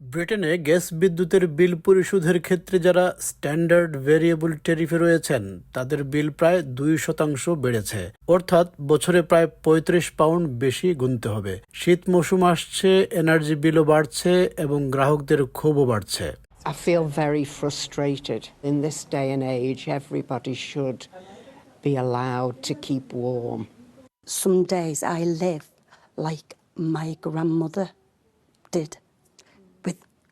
ব্রিটেনে গ্যাস বিদ্যুতের বিল পরিশোধের ক্ষেত্রে যারা স্ট্যান্ডার্ড ভেরিয়েবল ট্যারিফে রয়েছেন তাদের বিল প্রায় দুই শতাংশ বেড়েছে অর্থাৎ বছরে প্রায় পঁয়ত্রিশ পাউন্ড বেশি গুনতে হবে শীত মৌসুম আসছে এনার্জি বিলও বাড়ছে এবং গ্রাহকদের ক্ষোভও বাড়ছে I feel very frustrated. In this day and age, everybody should be allowed to keep warm. Some days I live like my grandmother did,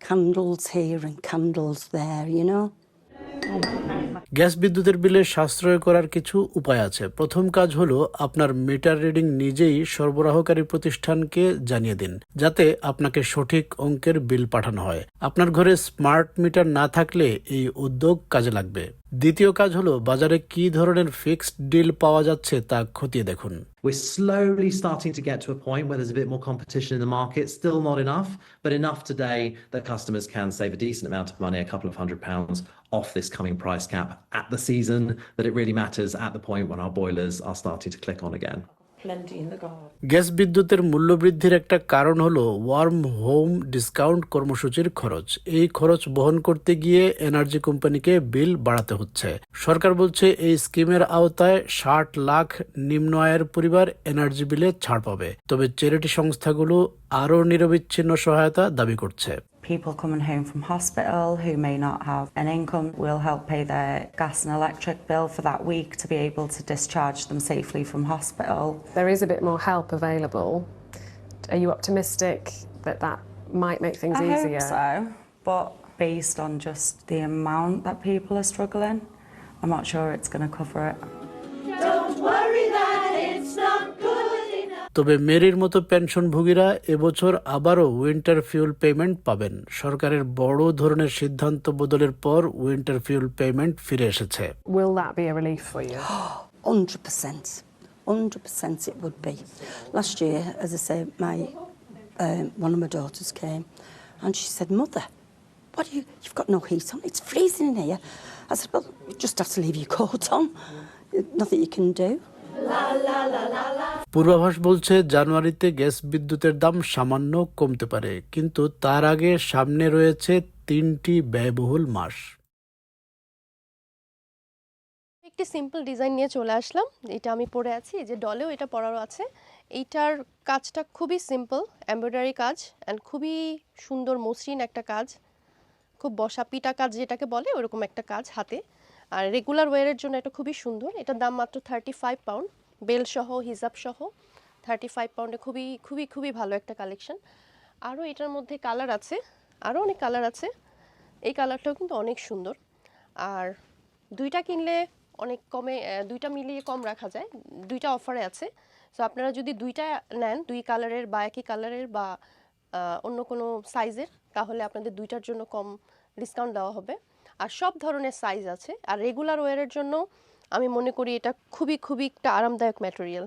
candles here and candles there, you know. Gas বিদ্যুতের বিলে সাশ্রয় করার কিছু উপায় আছে। প্রথম কাজ হলো আপনার মিটার রিডিং নিজেই সরবরাহকারী প্রতিষ্ঠানকে জানিয়ে দিন যাতে আপনাকে সঠিক অঙ্কের বিল পাঠানো হয়। আপনার ঘরে স্মার্ট মিটার না থাকলে এই উদ্যোগ কাজে লাগবে। দ্বিতীয় কাজ হলো বাজারে কি ধরনের ফিক্সড ডিল পাওয়া যাচ্ছে তা খতিয়ে দেখুন We're slowly starting to get to a point where there's a bit more competition in the market. Still not enough, but enough today that customers can save a decent amount of money, a couple of hundred pounds off this coming price cap at the season, that it really matters at the point when our boilers are starting to click on again. Gas বিদ্যুতের মূল্য বৃদ্ধির একটা কারণ হলো worm home discount কর্মসূচির খরচ। এই খরচ বহন করতে গিয়ে এনার্জি কোম্পানিকে বিল বাড়াতে হচ্ছে। সরকার বলছে এই স্কিমের আওতায় ষাট লাখ নিম্ন আয়ের পরিবার এনার্জি বিলে ছাড় পাবে। তবে চ্যারিটি সংস্থাগুলো আরও নিরবিচ্ছিন্ন সহায়তা দাবি করছে। People coming home from hospital who may not have an income will help pay their gas and electric bill for that week to be able to discharge them safely from hospital. there is a bit more help available. Are you optimistic that that might make things I easier? hope so, but based on just the amount that people are struggling, I'm not sure it's going to cover it. তবে মেরির মতো পেনশনভোগীরা এবছর আবারও winter fuel payment পাবেন সরকারের বড় ধরনের সিদ্ধান্ত বদলের পর উইন্টার ফিউল পেমেন্ট ফিরে এসেছে Will that be a relief for you? 100%. 100% it would be. Last year, as I say, my um, one of my daughters came and she said, Mother, what do you, you've got no heat on, it's freezing in here. I said, Well, you just have to leave your coat on. Nothing you can do. পূর্বাভাস বলছে, জানুয়ারিতে gas বিদ্যুতের দাম সামান্য কমতে পারে, কিন্তু তার আগে সামনে রয়েছে তিনটি ব্যয়বহুল মাস। একটি সিম্পল ডিজাইন নিয়ে চলে আসলাম। এটা আমি পরে আছি যে ডলেও এটা পরারও আছে। এইটার কাজটা খুবই সিম্পল, এমব্রয়ডারি কাজ অ্যান্ড খুবই সুন্দর মসৃণ একটা কাজ। খুব বসা পিটা কাজ যেটাকে বলে, ওরকম একটা কাজ হাতে। আর রেগুলার ওয়ারের জন্য এটা খুবই সুন্দর। এটার দাম মাত্র থার্টি ফাইভ পাউন্ড বেল সহ, হিজাব সহ থার্টি ফাইভ পাউন্ডে খুবই খুবই খুবই ভালো একটা কালেকশন আরও এটার মধ্যে কালার আছে আরও অনেক কালার আছে। এই কালারটাও কিন্তু অনেক সুন্দর। আর দুইটা কিনলে অনেক কমে দুইটা মিলিয়ে কম রাখা যায়। দুইটা অফারে আছে। সো আপনারা যদি দুইটা নেন, দুই কালারের বা একই কালারের বা অন্য কোনো সাইজের তাহলে আপনাদের দুইটার জন্য কম ডিসকাউন্ট দেওয়া হবে। আর সব ধরনের সাইজ আছে। আর রেগুলার ওয়ারের জন্য আমি মনে করি এটা খুবই খুবই একটা আরামদায়ক ম্যাটেরিয়াল